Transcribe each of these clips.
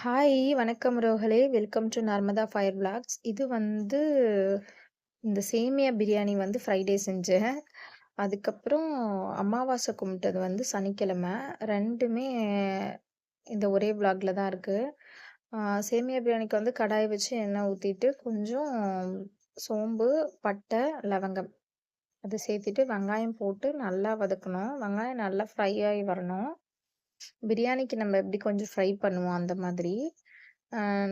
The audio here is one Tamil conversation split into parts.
ஹாய்! வணக்கம் ரோஹலே welcome to Narmada fire blogs இது வந்து இந்த சேமியா பிரியாணி வந்து ஃப்ரைடே செஞ்சேன். அதுக்கப்புறம் அமாவாசை கும்பிட்டது வந்து சனிக்கிழமை. ரெண்டுமே இந்த ஒரே விளாக்ல தான் இருக்குது சேமியா பிரியாணிக்கு வந்து கடாய் வச்சு எண்ணெய் ஊற்றிட்டு கொஞ்சம் சோம்பு, பட்டை, லவங்கம் அது சேர்த்துட்டு வெங்காயம் போட்டு நல்லா வதக்கணும். வெங்காயம் நல்லா ஃப்ரை ஆகி வரணும். பிரியாணிக்கு நம்ம எப்படி கொஞ்சம் ஃப்ரை பண்ணுவோம் அந்த மாதிரி.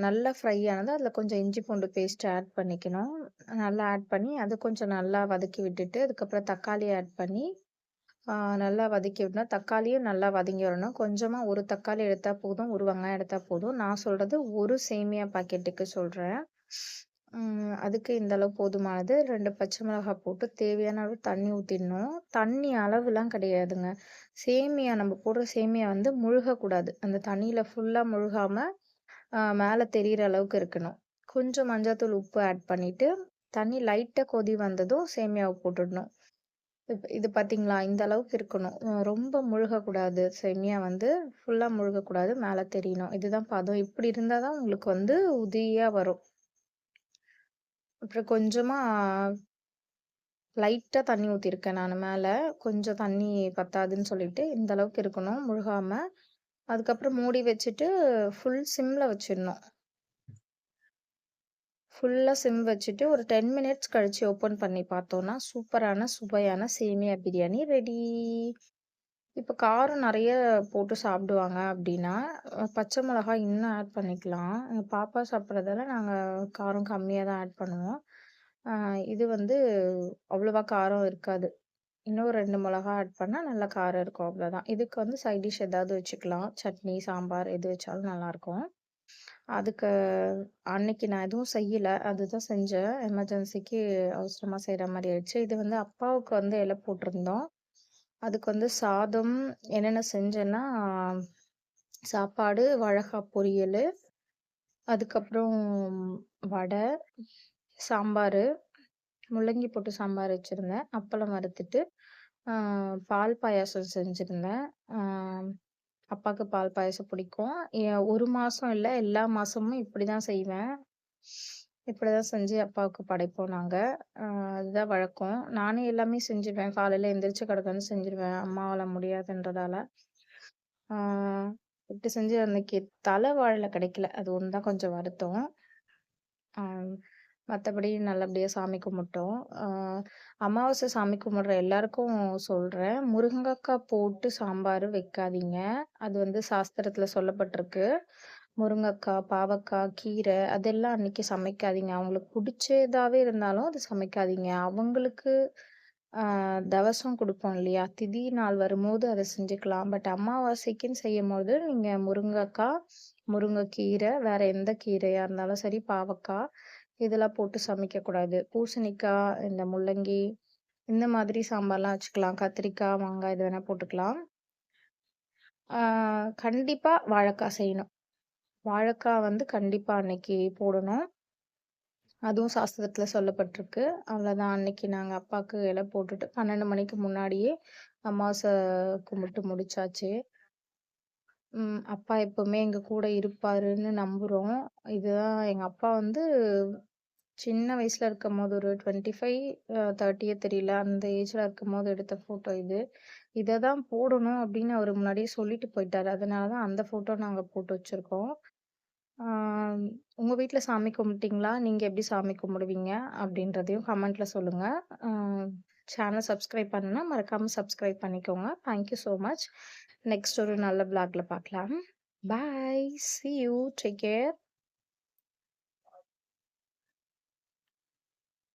நல்லா ஃப்ரை ஆனது அதில் கொஞ்சம் இஞ்சி பூண்டு பேஸ்ட் ஆட் பண்ணிக்கணும். நல்லா ஆட் பண்ணி அது கொஞ்சம் நல்லா வதக்கி விட்டுட்டு, அதுக்கப்புறம் தக்காளி ஆட் பண்ணி, நல்லா வதக்கி விடணும். தக்காளியும் நல்லா வதங்கி வரணும். கொஞ்சமாக ஒரு தக்காளி எடுத்தால் போதும். ஒரு வெங்காயம் எடுத்தால் போதும். நான் சொல்கிறது ஒரு சேமியா பாக்கெட்டுக்கு சொல்கிறேன் அதுக்கு இந்த அளவு போதுமானது. ரெண்டு பச்சை மிளகாய் போட்டு தேவையான அளவு தண்ணி ஊற்றிடணும் தண்ணி அளவுலாம் கிடையாதுங்க. சேமியா நம்ம போடுற சேமியா வந்து முழுகக்கூடாது. அந்த தண்ணியில் ஃபுல்லாக முழுகாம, மேலே தெரிகிற தெரியிற அளவுக்கு இருக்கணும். கொஞ்சம் மஞ்சள்தூள், உப்பு ஆட் பண்ணிட்டு, தண்ணி லைட்டாக கொதி வந்ததும் சேமியாவை போட்டுடணும். இது பார்த்தீங்களா? இந்த அளவுக்கு இருக்கணும். ரொம்ப முழுகக்கூடாது. சேமியா வந்து ஃபுல்லாக முழுகக்கூடாது. மேலே தெரியணும். இதுதான் பதம். இப்படி இருந்தால் தான் உங்களுக்கு வந்து உதியாக வரும். அப்புறம் கொஞ்சமாக லைட்டாக தண்ணி ஊற்றிருக்கேன் நான் மேலே கொஞ்சம் தண்ணி பத்தாதுன்னு சொல்லிட்டு, இந்த அளவுக்கு இருக்கணும் முழுகாமல் அதுக்கப்புறம் மூடி வச்சுட்டு ஃபுல் சிம்மில் வச்சிடணும். ஃபுல்லாக சிம் வச்சுட்டு ஒரு 10 மினிட்ஸ் கழித்து ஓப்பன் பண்ணி பார்த்தோம்னா, சூப்பரான சுவையான சேமியா பிரியாணி ரெடி. இப்போ காரம் நிறைய போட்டு சாப்பிடுவாங்க அப்படின்னா, பச்சை மிளகாய் இன்னும் ஆட் பண்ணிக்கலாம். எங்கள் பாப்பா சாப்பிட்றதால நாங்கள் காரம் கம்மியாக தான் ஆட் பண்ணுவோம். இது வந்து அவ்வளோவா காரம் இருக்காது. இன்னும் ரெண்டு மிளகா ஆட் பண்ணால் நல்லா காரம் இருக்கும் அவ்வளோதான். இதுக்கு வந்து சைட் டிஷ் ஏதாவது வச்சுக்கலாம். சட்னி, சாம்பார் எது வச்சாலும் நல்லாயிருக்கும். அதுக்கு அன்னைக்கு நான் எதுவும் செய்யலை அதுதான் செஞ்சேன். எமர்ஜென்சிக்கு அவசரமாக செய்கிற மாதிரி ஆயிடுச்சு. இது வந்து அப்பாவுக்கு வந்து இலை போட்டிருந்தோம். அதுக்கு வந்து சாதம் என்னென்ன செஞ்சேன்னா, சாப்பாடு, வழகா பொரியல் அதுக்கப்புறம் வடை, சாம்பார் முள்ளங்கி போட்டு சாம்பார் வச்சுருந்தேன் அப்பளம் வறுத்துட்டு, பால் பாயாசம் செஞ்சுருந்தேன் அப்பாவுக்கு பால் பாயாசம் பிடிக்கும். எ 1 மாசம் இல்ல, எல்லா இப்படி தான் செய்வேன். இப்படிதான் செஞ்சு அப்பாவுக்கு படைப்போம் நாங்கள் அதுதான் வழக்கம். நானும் எல்லாமே செஞ்சுருவேன். காலையில் எந்திரிச்சு கடகடன்னு செஞ்சுருவேன். அம்மாவால் முடியாதுன்றதால. இப்படி செஞ்சு அன்னைக்கு தலை வாழலை கிடைக்கல. அது ஒன்று தான் கொஞ்சம் வருத்தம். மற்றபடி நல்லபடியாக சாமி கும்பிட்டோம். அமாவாசை சாமி கும்பிட்ற எல்லாருக்கும் சொல்கிறேன் முருங்கக்காய் போட்டு சாம்பார் வைக்காதீங்க. அது வந்து சாஸ்திரத்தில் சொல்லப்பட்டிருக்கு. முருங்கக்காய், பாவக்காய், கீரை அதெல்லாம் அன்னைக்கு சமைக்காதீங்க. அவங்களுக்கு பிடிச்சதாகவே இருந்தாலும் அது சமைக்காதீங்க. அவங்களுக்கு தவசம் கொடுப்போம் இல்லையா? திதி நாள் வரும்போது அதை செஞ்சுக்கலாம். பட் அமாவாசைக்குன்னு செய்யும்போது நீங்க முருங்கக்காய், முருங்கைக்கீரை, வேற எந்த கீரையா இருந்தாலும் சரி, பாவக்காய் இதெல்லாம் போட்டு சமைக்கக்கூடாது. பூசணிக்காய், இந்த முள்ளங்கி இந்த மாதிரி சாம்பார்லாம் வச்சுக்கலாம். கத்திரிக்காய், மாங்காய் இது வேணா போட்டுக்கலாம். கண்டிப்பாக கண்டிப்பா வாழைக்காய் செய்யணும். வாழைக்காய் வந்து கண்டிப்பாக அன்னைக்கு போடணும். அதுவும் சாஸ்திரத்தில் சொல்லப்பட்டிருக்கு. அவ்வளோதான் அன்னைக்கு நாங்கள் அப்பாவுக்கு இலை போட்டுட்டு 12 மணிக்கு முன்னாடியே அமாவாசை கும்பிட்டு முடிச்சாச்சு. அப்பா எப்பவுமே எங்கள் கூட இருப்பாருன்னு நம்புகிறோம் இதுதான் எங்கள் அப்பா வந்து சின்ன வயசில் இருக்கும் போது ஒரு டுவெண்ட்டி ஃபைவ் தேர்ட்டியே தெரியல. அந்த ஏஜ்ல இருக்கும்போது எடுத்த ஃபோட்டோ இது. இதை தான் போடணும் அப்படின்னு அவர் முன்னாடியே சொல்லிட்டு போயிட்டார் அதனால தான் அந்த ஃபோட்டோ நாங்கள் போட்டு வச்சுருக்கோம் உங்கள் வீட்டில் சாமி கும்பிட்டீங்களா? நீங்கள் எப்படி சாமி கும்பிடுவீங்க? அப்படின்றதையும் கமெண்ட்டில் சொல்லுங்கள் சேனல் சப்ஸ்கிரைப் பண்ணுன்னா மறக்காமல் சப்ஸ்கிரைப் பண்ணிக்கோங்க. Thank you much. நெக்ஸ்ட் ஒரு நல்ல பிளாக்ல பார்க்கலாம். Bye. See you. Take care.